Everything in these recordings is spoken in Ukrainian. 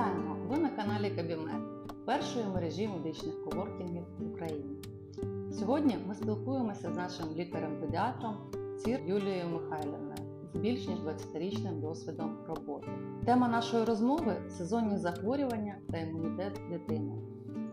Вітаємо! Ви на каналі Кабімед, першої мережі медичних коворкінгів в Україні. Сьогодні ми спілкуємося з нашим лікарем-педіатром Цір Юлією Михайлівною з більш ніж 20-річним досвідом роботи. Тема нашої розмови сезонні захворювання та імунітет дитини.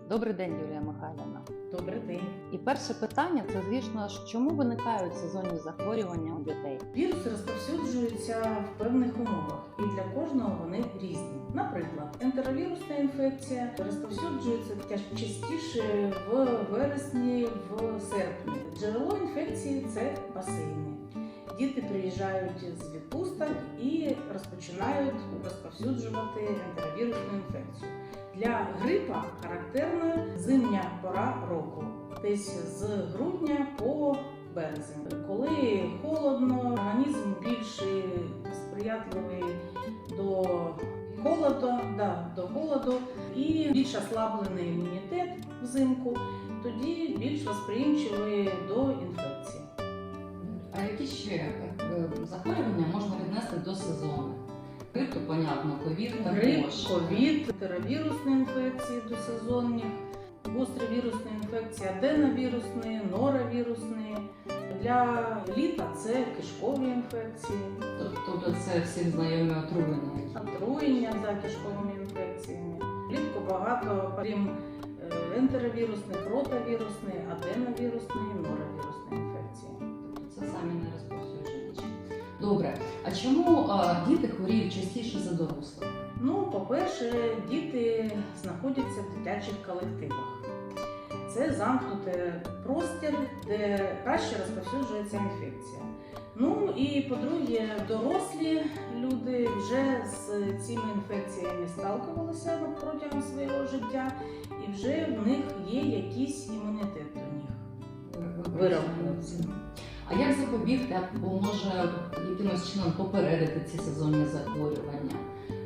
Добрий день, Юлія Михайлівна. Добрий день. І перше питання це, звісно ж, чому виникають сезонні захворювання у дітей? Віруси розповсюджуються в певних умовах, і для кожного вони різні. Наприклад, ентеровірусна інфекція розповсюджується частіше в вересні, в серпні. Джерело інфекції це басейни. Діти приїжджають з відпусток і розпочинають розповсюджувати ентеровірусну інфекцію. Для грипа характерна зимня пора року, десь з грудня по березень. Коли холодно, організм більш сприятливий до холоду, да, до холоду і більш ослаблений імунітет взимку, тоді більш восприємчивий до інфекції. Які ще е, захворювання можна віднести до сезону? Грип, то понятно, ковід Грип, також. ковід, теравірусні інфекції до сезонних, гостровірусні інфекції, аденовірусні, норовірусні. Для літа це кишкові інфекції. Тобто це всім знайомі отруєння. отруєння за кишковими інфекціями. Влітку багато, крім е, ентеровірусних, ротавірусних, аденовірусних, норовірусних. Тобто це самі не розповсюдженіші. Добре. А чому е, діти хворіють частіше за дорослих? Ну, по-перше, діти знаходяться в дитячих колективах. Це замкнутий простір, де краще розповсюджується інфекція. Ну і по-друге, дорослі люди вже з цими інфекціями сталкувалися протягом свого життя, і вже в них є якийсь імунітет до них. Виробленці. А як запобігти або може якимось чином попередити ці сезонні захворювання?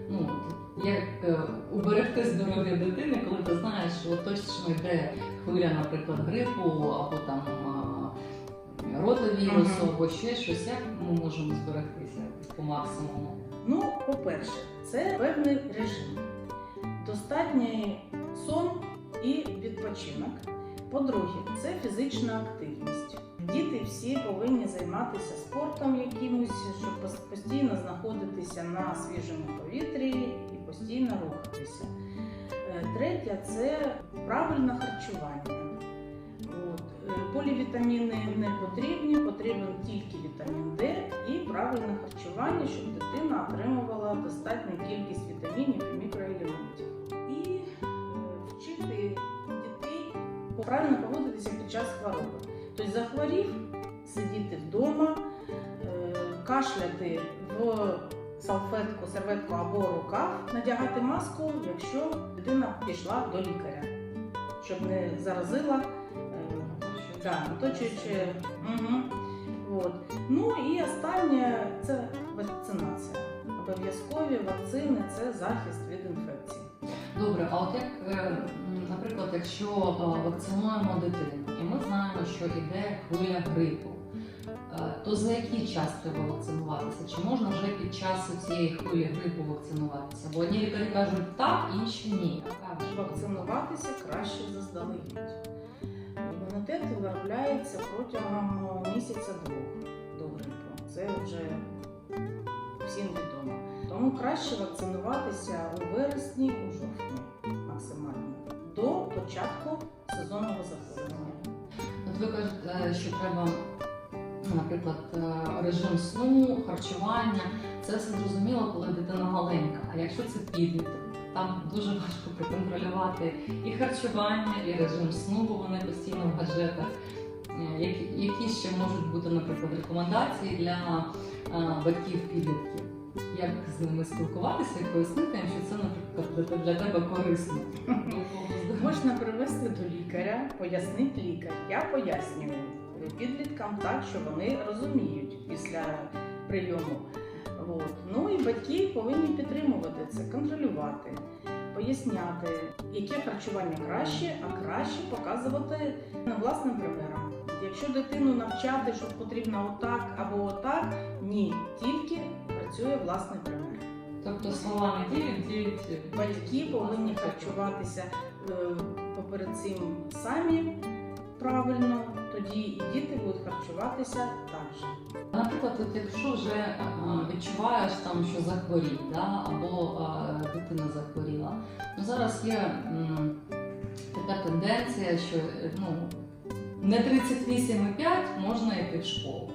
Ну, як е, уберегти здоров'я дитини, коли ти знаєш, що точно йде хвиля, наприклад, грипу або там Мгм. або ще щось, як ми можемо зберегтися по максимуму? Ну, по-перше, це певний режим. Достатній сон і відпочинок. По-друге, це фізична активність. Діти всі повинні займатися спортом якимось, щоб постійно знаходитися на свіжому повітрі і постійно рухатися. Е, Третє це правильне харчування. От. е, Полівітаміни не потрібні, потрібен тільки вітамін Д і правильне харчування, щоб дитина отримувала достатню кількість вітамінів і мікроелементів. І е, вчити дітей правильно хвороби. Захворів, сидіти вдома, е, кашляти в салфетку, серветку або рукав, надягати маску, якщо дитина пішла до лікаря, щоб не заразила. е, Да, оточуючи. Угу. От. Ну і останнє це вакцинація. Обов'язкові вакцини це захист від інфекцій. Добре, а от як, е, наприклад, якщо е, вакцинуємо дитину, і ми знаємо, що йде хвиля грипу, е, то за який час треба вакцинуватися? Чи можна вже під час цієї хвилі грипу вакцинуватися? Бо одні лікарі кажуть так, інші ні. Вакцинуватися краще заздалегідь. Імунітет виробляється протягом місяця-двох до грипу. Це вже всім відомо. Тому краще вакцинуватися у вересні, у жовтні до початку сезонного захворювання. От ви кажете, що треба, наприклад, е, режим сну, харчування. Це все зрозуміло, коли дитина маленька. А якщо це підліток, там дуже важко проконтролювати і харчування, і режим сну, бо вони постійно в гаджетах. Е, Які, ще можуть бути, наприклад, рекомендації для е, батьків підлітків? Як з ними спілкуватися і пояснити що це, наприклад, для тебе корисно? Можна привести до лікаря, пояснити лікар. Я пояснюю підліткам так, що вони розуміють після прийому. От. Ну і батьки повинні підтримувати це, контролювати, поясняти, яке харчування краще, а краще показувати на власним примером. Якщо дитину навчати, що потрібно отак або отак, ні, тільки працює власний пример. Тобто слова не діють, діють. Батьки повинні харчуватися е, поперед цим самі правильно, тоді і діти будуть харчуватися так же. Наприклад, от якщо вже е, відчуваєш там, що захворів, да, або е, дитина захворіла. Ну, зараз є м, така тенденція, що ну, не 38,5 можна йти в школу.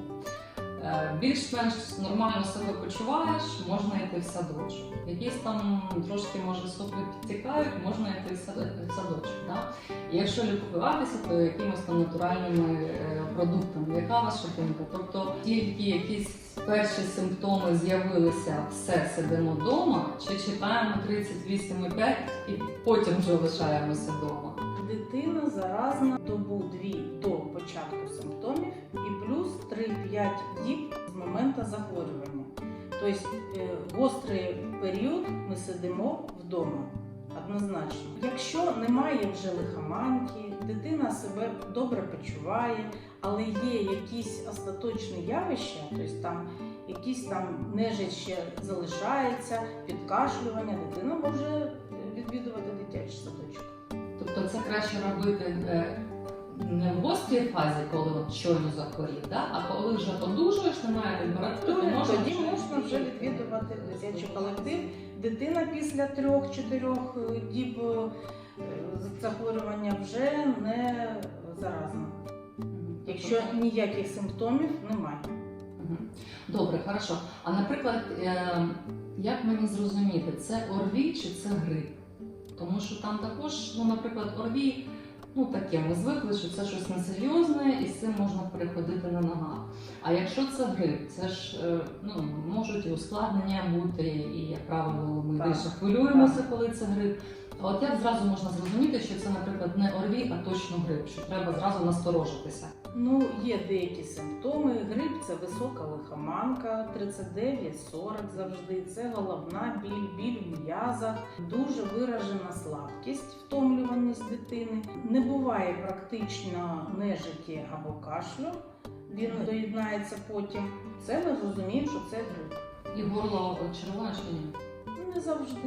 Е, Більш-менш нормально себе почуваєш, можна йти в садочок. Якісь там трошки може соплі підтікають, можна йти в сад- садочок. Да? І якщо лікуватися, то якимось там натуральними е, продуктами. Яка ваша думка? Тобто тільки якісь перші симптоми з'явилися, все сидимо вдома, чи читаємо 38,5 і потім вже лишаємося вдома? Дитина заразна добу-дві до початку симптомів і плюс 3-5 діб з моменту захворювання. Тобто е, гострий період ми сидимо вдома. Однозначно. Якщо немає вже лихоманки, дитина себе добре почуває, але є якісь остаточні явища, тобто там якісь там нежить залишається, підкашлювання, дитина може е, відвідувати дитячий садочок. Тобто це краще робити е, не в гострій фазі, коли от щойно захворів, да? а коли вже одужуєш, немає температури, то можна тоді можна вже відвідувати дитячий колектив. Дитина після трьох-чотирьох е, діб е, захворювання вже не заразна, якщо ніяких симптомів немає. Добре, хорошо. А наприклад, е, як мені зрозуміти, це ОРВІ чи це грип? Тому що там також, ну, наприклад, ОРВІ, ну таке, ми звикли, що це щось несерйозне і з цим можна переходити на ногах. А якщо це грип, це ж е, ну, можуть і ускладнення бути, і, як правило, ми Так. більше хвилюємося, коли це грип. От як зразу можна зрозуміти, що це, наприклад, не ОРВІ, а точно грип, що треба зразу насторожитися. Ну, є деякі симптоми. Грип це висока лихоманка, 39-40 завжди. Це головна біль, біль в м'язах, дуже виражена слабкість, втомлюваність дитини. Не буває практично нежиті або кашлю. Він доєднається потім. Це ми розуміємо, що це грип. І горло червоне чи ні? Не завжди.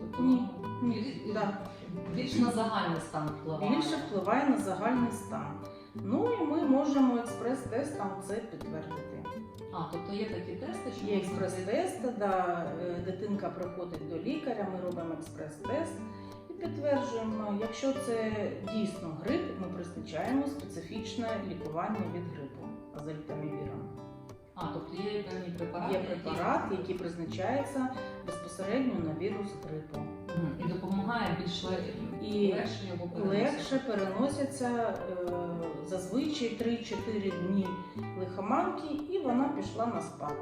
Тобто, Ні. Ні. Да. Більш на загальний стан впливає. Більше впливає на загальний стан. Ну і ми можемо експрес-тестом це підтвердити. А, тобто є такі тести, що Є експрес-тести, да, е, дитинка приходить до лікаря, ми робимо експрес-тест і підтверджуємо, якщо це дійсно грип, ми призначаємо специфічне лікування від грипу азельтамівіром. А, тобто є певні препарати. Є препарат, який призначається безпосередньо на вірус грипу. І допомагає більш ле- І легше його переносити. Легше переносяться е, зазвичай 3-4 дні лихоманки, і вона пішла на спад.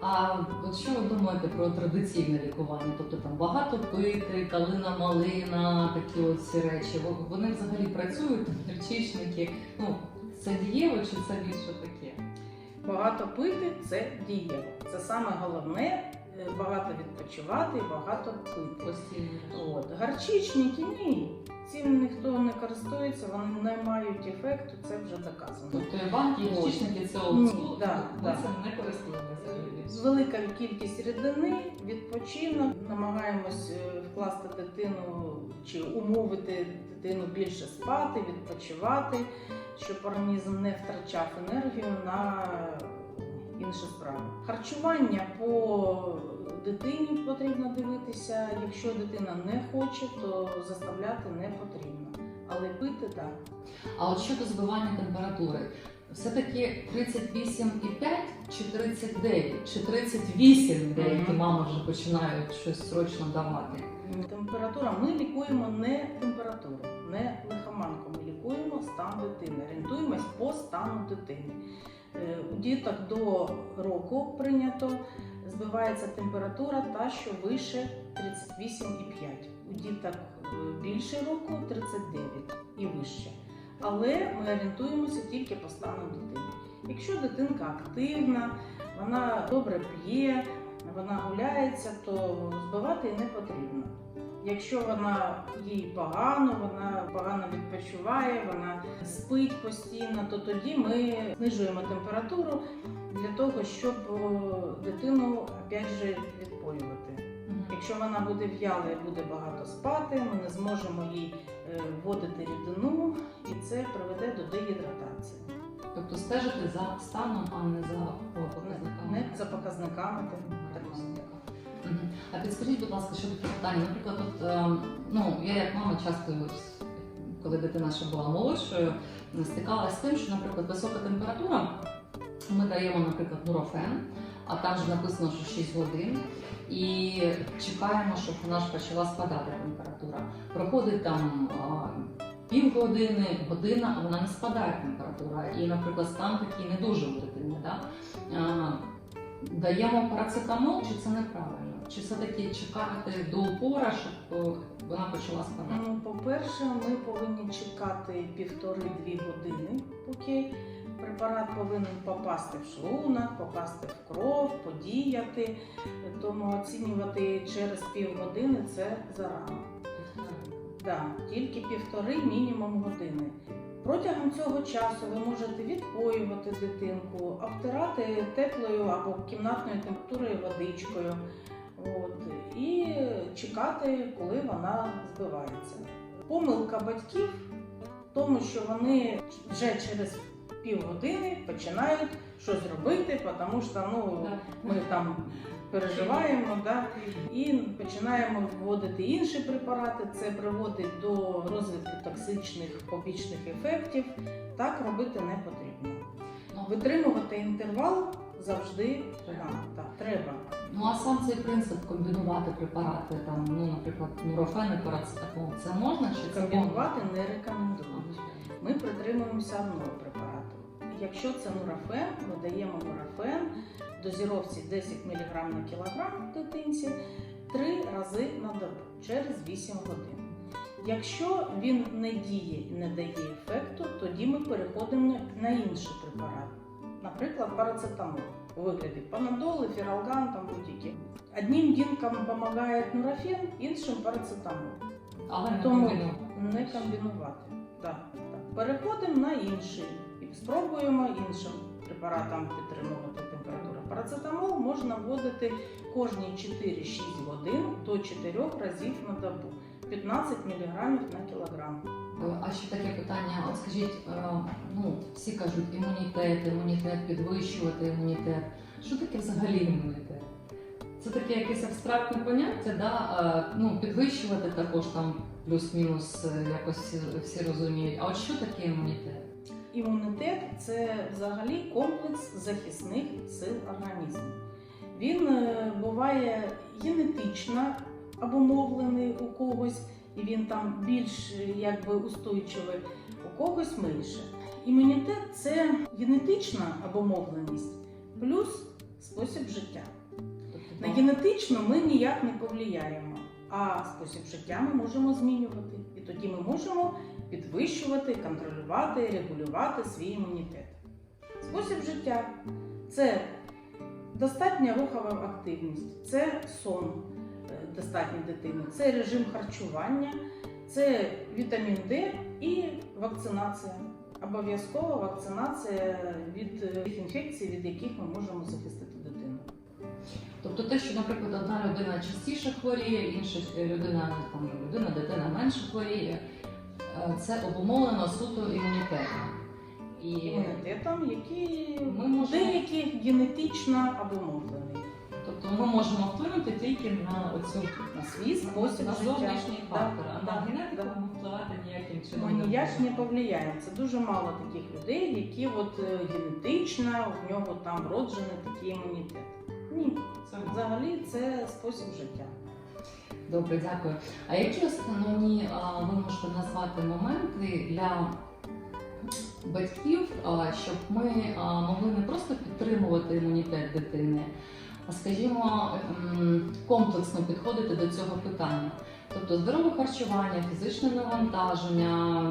А от що ви думаєте про традиційне лікування? Тобто там багато пити, калина, малина, такі от ці речі. Вони взагалі працюють, гречичники. Ну, це дієво чи це більше таке? Багато пити це дієво. Це саме головне багато відпочивати і багато пити. Постійно. От. Гарчичники ні. Цим ніхто не користується, вони не мають ефекту, це вже доказано. Тобто банки, гречичники це олдскул, да, да. цим не користуємося. Велика кількість рідини, відпочинок, намагаємось е, вкласти дитину чи умовити дитину більше спати, відпочивати, щоб організм не втрачав енергію на інші справи. Харчування по дитині потрібно дивитися. Якщо дитина не хоче, то заставляти не потрібно. Але пити так. А от щодо збивання температури, все-таки 38,5 чи 39, чи 38 деякі мами вже починають щось срочно давати. Температура. Ми лікуємо не температуру, не лихоманку. Ми лікуємо стан дитини. Орієнтуємось по стану дитини. Е, У діток до року прийнято збивається температура та, що вище 38,5. У діток е, більше року 39 і вище. Але ми орієнтуємося тільки по стану дитини. Якщо дитинка активна, вона добре п'є, вона гуляється, то збивати не потрібно. Якщо вона їй погано, вона погано відпочиває, вона спить постійно, то тоді ми знижуємо температуру для того, щоб дитину опять же відпоювати. Якщо вона буде в'яла і буде багато спати, ми не зможемо їй е, вводити рідину, і це приведе до дегідратації. Тобто стежити за станом, а не за показниками. Не за показниками термометра. А підскажіть, будь ласка, ще таке питання. Наприклад, от, е, ну, я як мама часто, коли дитина ще була молодшою, стикалася з тим, що, наприклад, висока температура, ми даємо, наприклад, нурофен, а там же написано, що 6 годин, і чекаємо, щоб вона ж почала спадати температура. Проходить там півгодини, година, а вона не спадає температура. І, наприклад, стан такий не дуже у дитини. Да? Даємо парацетамол, чи це неправильно? Чи все-таки чекати до упора, щоб вона почала спадати? Ну, по-перше, ми повинні чекати півтори-дві години, поки препарат повинен попасти в шлунок, попасти в кров, подіяти. Тому оцінювати через півгодини це зарано. Да, тільки півтори мінімум години. Протягом цього часу ви можете відпоювати дитинку, обтирати теплою або кімнатною температурою водичкою. От, і чекати, коли вона збивається. Помилка батьків в тому, що вони вже через півгодини починають щось робити, тому що ну, ми там переживаємо да, і починаємо вводити інші препарати. Це приводить до розвитку токсичних побічних ефектів. Так робити не потрібно. Ну, Витримувати інтервал завжди Треба. да, треба. Ну а сам цей принцип комбінувати препарати, там, ну, наприклад, нурофен і парацетамол, це можна чи це Комбінувати не рекомендують. Ми притримуємося одного препарату. Якщо це нурофен, ми даємо нурофен в дозіровці 10 мг на кілограм дитинці три рази на добу через 8 годин. Якщо він не діє і не дає ефекту, тоді ми переходимо на інший препарат, наприклад, парацетамол у вигляді панадол, фіралган, там будь-які. Одним дінкам допомагає нурофен, іншим парацетамол. Але не Тому комбінувати. не комбінувати. Так, так. Переходимо на інший спробуємо іншим препаратом підтримувати температуру. Парацетамол можна вводити кожні 4-6 годин до 4 разів на добу. 15 мг на кілограм. А ще таке питання: от скажіть, е, ну всі кажуть імунітет, імунітет, підвищувати імунітет. Що таке взагалі імунітет? Це таке якесь абстрактне поняття, да? Е, ну, підвищувати також там плюс-мінус е, якось всі розуміють. А от що таке імунітет? Імунітет це взагалі комплекс захисних сил організму. Він е, буває генетично обумовлений у когось, і він там більш е, якби устойчивий, у когось менше. Імунітет це генетична обумовленість плюс спосіб життя. Тобто, На генетично ми ніяк не повлияємо, а спосіб життя ми можемо змінювати. І тоді ми можемо підвищувати, контролювати, регулювати свій імунітет. Спосіб життя це достатня рухова активність, це сон е, достатньої дитини, це режим харчування, це вітамін Д і вакцинація. Обов'язкова вакцинація від е, тих інфекцій, від яких ми можемо захистити дитину. Тобто те, що, наприклад, одна людина частіше хворіє, інша людина, там, людина, дитина менше хворіє, це обумовлено суто імунітетом. І імунітетом, які Ми можемо- деякі генетично обумовлені. тобто ми можемо вплинути тільки на оцю На свій спосіб на зовнішній фактор, а на генетику ми впливати ніяким чином Ми ніяк не повлияємо. Це дуже мало таких людей, які от е, генетично в нього там вроджений такий імунітет. Ні, Це взагалі це спосіб життя. Добре, дякую. А які основні назвати моменти для батьків, щоб ми могли не просто підтримувати імунітет дитини, а скажімо, комплексно підходити до цього питання? Тобто здорове харчування, фізичне навантаження,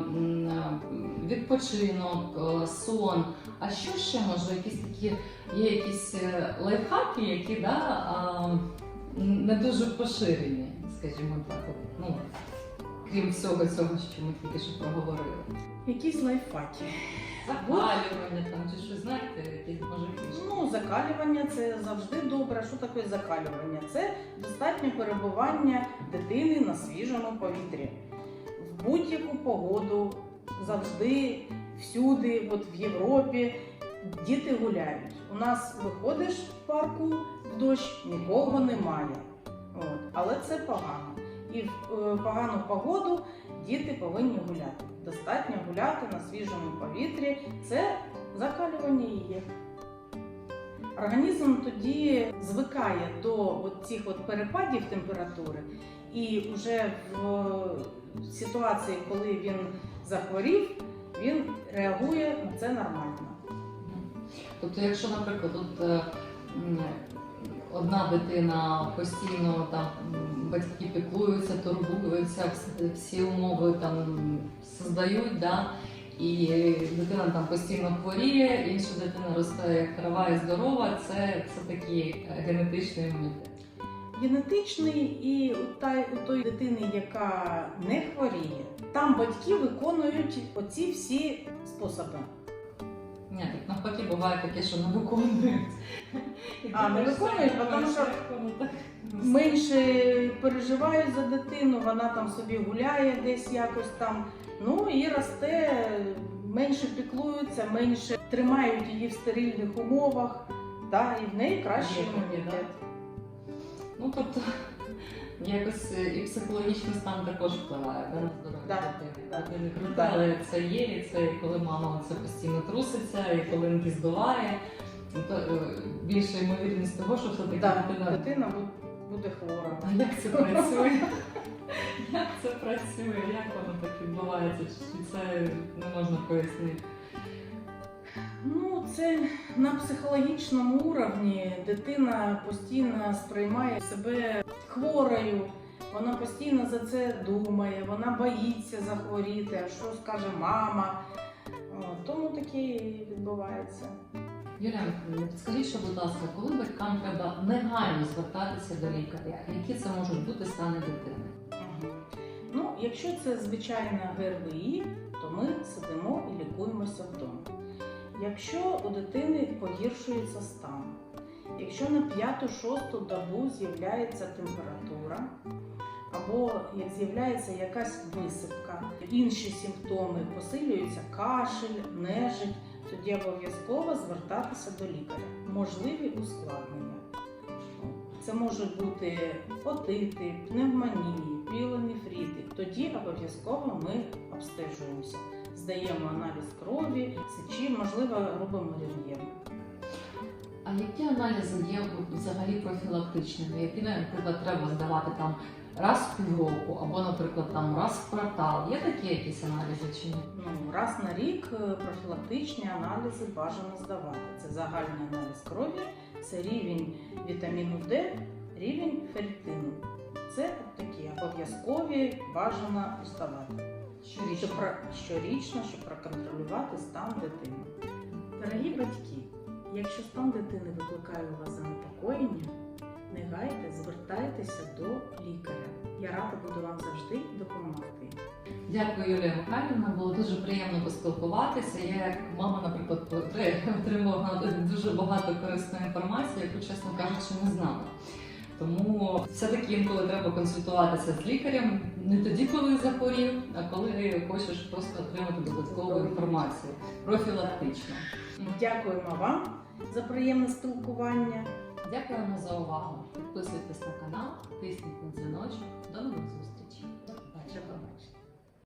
відпочинок, сон. А що ще може? Якісь такі є якісь е, лайфхаки, які да, не дуже поширені, скажімо так. Ну, крім всього цього, що ми тільки що проговорили? Якісь лайфхаки. Закалювання там чи щось знаєте, якісь може фішки? Ну, закалювання це завжди добре. Що таке закалювання? Це достатнє перебування дитини на свіжому повітрі. В будь-яку погоду, завжди, всюди, от в Європі діти гуляють. У нас виходиш в парку в дощ, нікого немає. От. Але це погано. І в е, погану погоду діти повинні гуляти. Достатньо гуляти на свіжому повітрі. Це закалювання є. Організм тоді звикає до цих перепадів температури, і вже в ситуації, коли він захворів, він реагує на це нормально. Тобто, якщо, наприклад, от, е, одна дитина постійно там батьки піклуються, турбуються, всі, умови там создають, да, і дитина там постійно хворіє, інша дитина росте як трава і здорова, це, це такі е, генетичні імунітет. Генетичний і у та- у тої дитини, яка не хворіє, там батьки виконують оці всі способи. Ні, так навпаки буває таке, що не виконують. А, не виконують, бо тому що менше переживають за дитину, вона там собі гуляє десь якось там. Ну і росте, менше піклуються, менше тримають її в стерильних умовах, да, і в неї кращий Є імунітет. Ну тобто якось е, і психологічний стан також впливає да, на здоров'я дитини. да. Але це є, і це і коли мама це постійно труситься, і коли збиває, ну, то е, більша ймовірність того, що все-таки Да, дитина. дитина буде хвора. А як це працює? Як це працює? Як воно так відбувається? Чи це не можна пояснити? Ну, це на психологічному уровні дитина постійно сприймає себе хворою, вона постійно за це думає, вона боїться захворіти, а що скаже мама. Тому таке і відбувається. Підскажіть, що, будь ласка, коли батькам треба негайно звертатися до лікаря, які це можуть бути стани дитини? Ну, якщо це звичайна ГРВІ, то ми сидимо і лікуємося вдома. Якщо у дитини погіршується стан, якщо на п'яту-шосту добу з'являється температура, або з'являється якась висипка, інші симптоми посилюється кашель, нежить, тоді обов'язково звертатися до лікаря. Можливі ускладнення. Це можуть бути отити, пневмонії, пілонефрити. Тоді обов'язково ми обстежуємося, здаємо аналіз крові, сечі, можливо, робимо рентген. А які аналізи є взагалі профілактичними? Які, наприклад, треба здавати там раз в півроку, або, наприклад, там раз в квартал? Є такі якісь аналізи чи ні? Ну, раз на рік е, профілактичні аналізи бажано здавати. Це загальний аналіз крові, це рівень вітаміну Д, рівень ферритину. Це такі обов'язкові бажано здавати. Щорічно. Щорічно, щоб проконтролювати стан дитини. Дорогі батьки, якщо стан дитини викликає у вас занепокоєння, не гайте, звертайтеся до лікаря. Я рада буду вам завжди допомогти. Дякую, Юлія Михайлівна. Було дуже приємно поспілкуватися. Я, як мама, наприклад, отримала дуже багато корисної інформації, яку, чесно кажучи, не знала. Тому все-таки інколи треба консультуватися з лікарем не тоді, коли захворів, а коли хочеш просто отримати додаткову інформацію профілактично. Дякуємо вам за приємне спілкування. Дякуємо за увагу. Підписуйтесь на канал, тисніть на дзвіночок. До нових зустрічей!